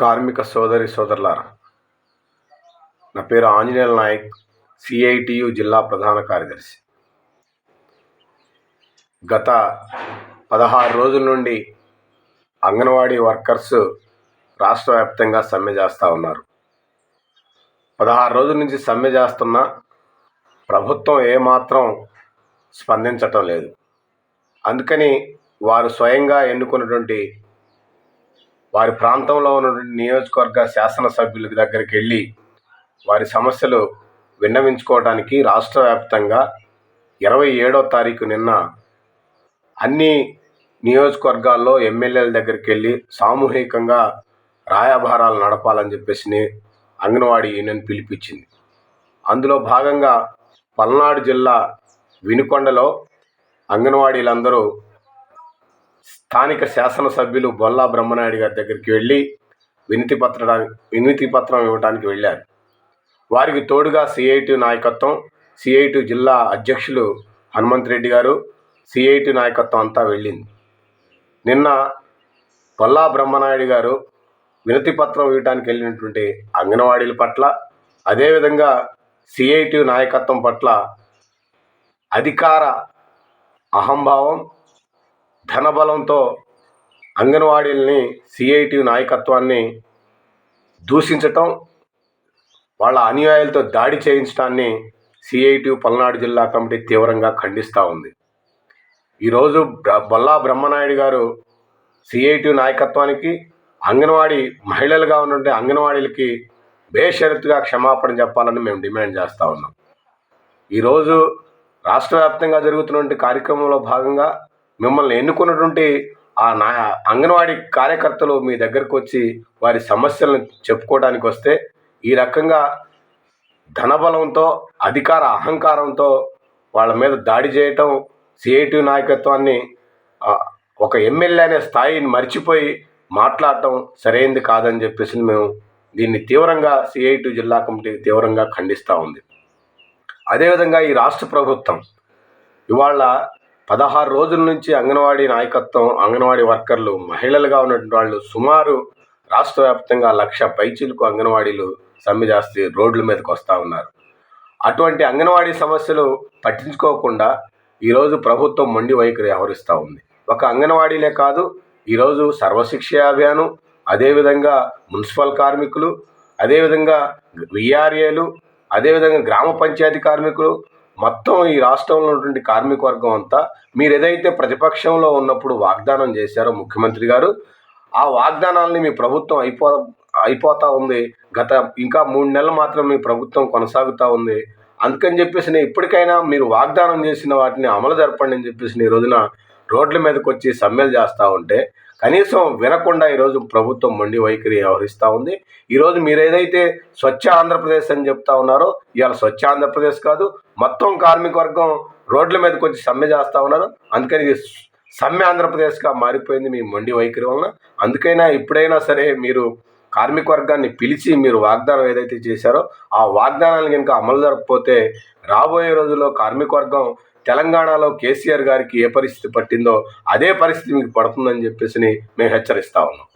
కార్మిక సోదరి సోదరులారా నా పేరు ఆంజనేయుల నాయక్ సిఐటియు జిల్లా ప్రధాన కార్యదర్శి. గత పదహారు రోజుల నుండి అంగన్వాడీ వర్కర్స్ రాష్ట్ర వ్యాప్తంగా సమ్మె చేస్తూ ఉన్నారు. పదహారు రోజుల నుంచి సమ్మె చేస్తున్నా ప్రభుత్వం ఏమాత్రం స్పందించటం లేదు. అందుకని వారు స్వయంగా ఎన్నుకున్నటువంటి వారి ప్రాంతంలో ఉన్నటువంటి నియోజకవర్గ శాసనసభ్యుల దగ్గరికి వెళ్ళి వారి సమస్యలు విన్నవించుకోవడానికి రాష్ట్ర వ్యాప్తంగా ఇరవై ఏడో తారీఖు నిన్న అన్ని నియోజకవర్గాల్లో ఎమ్మెల్యేల దగ్గరికి వెళ్ళి సామూహికంగా రాయభారాలు నడపాలని చెప్పేసి అంగన్వాడీ యూనియన్ పిలిపించింది. అందులో భాగంగా పల్నాడు జిల్లా వినుకొండలో అంగన్వాడీలందరూ స్థానిక శాసనసభ్యులు బొల్లా బ్రహ్మనాయుడు గారి దగ్గరికి వెళ్ళి వినతి పత్రడానికి వినతి పత్రం ఇవ్వడానికి వెళ్ళారు. వారికి తోడుగా సిఐటి నాయకత్వం సిఐటి జిల్లా అధ్యక్షులు హనుమంత్ రెడ్డి గారు సిఐటి నాయకత్వం అంతా వెళ్ళింది. నిన్న బొల్లా బ్రహ్మనాయుడు గారు వినతి పత్రం ఇవ్వడానికి వెళ్ళినటువంటి అంగన్వాడీల పట్ల అదేవిధంగా సిఐటి నాయకత్వం పట్ల అధికార అహంభావం ధనబలంతో అంగన్వాడీలని సిఐటి నాయకత్వాన్ని దూషించటం వాళ్ళ అనుయాయులతో దాడి చేయించడాన్ని సిఐటి పల్నాడు జిల్లా కమిటీ తీవ్రంగా ఖండిస్తూ ఉంది. ఈరోజు బొల్లా బ్రహ్మనాయుడు గారు సిఐటి నాయకత్వానికి అంగన్వాడీ మహిళలుగా ఉన్నటువంటి అంగన్వాడీలకి బేషరతుగా క్షమాపణ చెప్పాలని మేము డిమాండ్ చేస్తూ ఉన్నాం. ఈరోజు రాష్ట్ర వ్యాప్తంగా జరుగుతున్నటువంటి కార్యక్రమంలో భాగంగా మిమ్మల్ని ఎన్నుకున్నటువంటి ఆ నా అంగన్వాడీ కార్యకర్తలు మీ దగ్గరకు వచ్చి వారి సమస్యలను చెప్పుకోవడానికి వస్తే ఈ రకంగా ధనబలంతో అధికార అహంకారంతో వాళ్ళ మీద దాడి చేయటం సిఐటి నాయకత్వాన్ని ఒక ఎమ్మెల్యే అనే స్థాయిని మర్చిపోయి మాట్లాడటం సరైంది కాదని చెప్పేసి మేము దీన్ని తీవ్రంగా సిఐటి జిల్లా కమిటీ తీవ్రంగా ఖండిస్తూ ఉంది. అదేవిధంగా ఈ రాష్ట్ర ప్రభుత్వం ఇవాళ పదహారు రోజుల నుంచి అంగన్వాడీ నాయకత్వం అంగన్వాడీ వర్కర్లు మహిళలుగా ఉన్నటువంటి వాళ్ళు సుమారు రాష్ట్ర వ్యాప్తంగా లక్ష పైచీలకు అంగన్వాడీలు సమ్మె చేస్తే రోడ్ల మీదకి వస్తూ ఉన్నారు. అటువంటి అంగన్వాడీ సమస్యలు పట్టించుకోకుండా ఈరోజు ప్రభుత్వం మొండి వైఖరి వ్యవహరిస్తూ ఉంది. ఒక అంగన్వాడీలే కాదు ఈరోజు సర్వశిక్ష అభియాను అదేవిధంగా మున్సిపల్ కార్మికులు అదేవిధంగా విఆర్ఏలు అదేవిధంగా గ్రామ పంచాయతీ కార్మికులు మొత్తం ఈ రాష్ట్రంలో ఉన్నటువంటి కార్మిక వర్గం అంతా మీరు ఏదైతే ప్రతిపక్షంలో ఉన్నప్పుడు వాగ్దానం చేశారో ముఖ్యమంత్రి గారు ఆ వాగ్దానాలని మీ ప్రభుత్వం అయిపో అయిపోతూ ఉంది. గత ఇంకా మూడు నెలలు మాత్రం మీ ప్రభుత్వం కొనసాగుతూ ఉంది. అందుకని చెప్పేసి నేను ఇప్పటికైనా మీరు వాగ్దానం చేసిన వాటిని అమలు జరపండి అని చెప్పేసి ఈ రోజున రోడ్ల మీదకి వచ్చి సమ్మెలు చేస్తూ ఉంటే కనీసం వినకుండా ఈరోజు ప్రభుత్వం మొండి వైఖరి వ్యవహరిస్తూ ఉంది. ఈరోజు మీరు ఏదైతే స్వచ్ఛ ఆంధ్రప్రదేశ్ అని చెప్తా ఉన్నారో ఇవాళ స్వచ్ఛ ఆంధ్రప్రదేశ్ కాదు మొత్తం కార్మిక వర్గం రోడ్ల మీదకి వచ్చి సమ్మె చేస్తూ ఉన్నారు. అందుకని ఇది సమ్మె ఆంధ్రప్రదేశ్గా మారిపోయింది మీ మొండి వైఖరి వలన. అందుకైనా ఇప్పుడైనా సరే మీరు కార్మిక వర్గాన్ని పిలిచి మీరు వాగ్దానం ఏదైతే చేశారో ఆ వాగ్దానాలు కనుక అమలు జరగకపోతే రాబోయే రోజుల్లో కార్మిక వర్గం తెలంగాణలో కేసీఆర్ గారికి ఏ పరిస్థితి పట్టిందో అదే పరిస్థితి మీకు పడుతుందని చెప్పేసి మేము హెచ్చరిస్తా ఉన్నాం.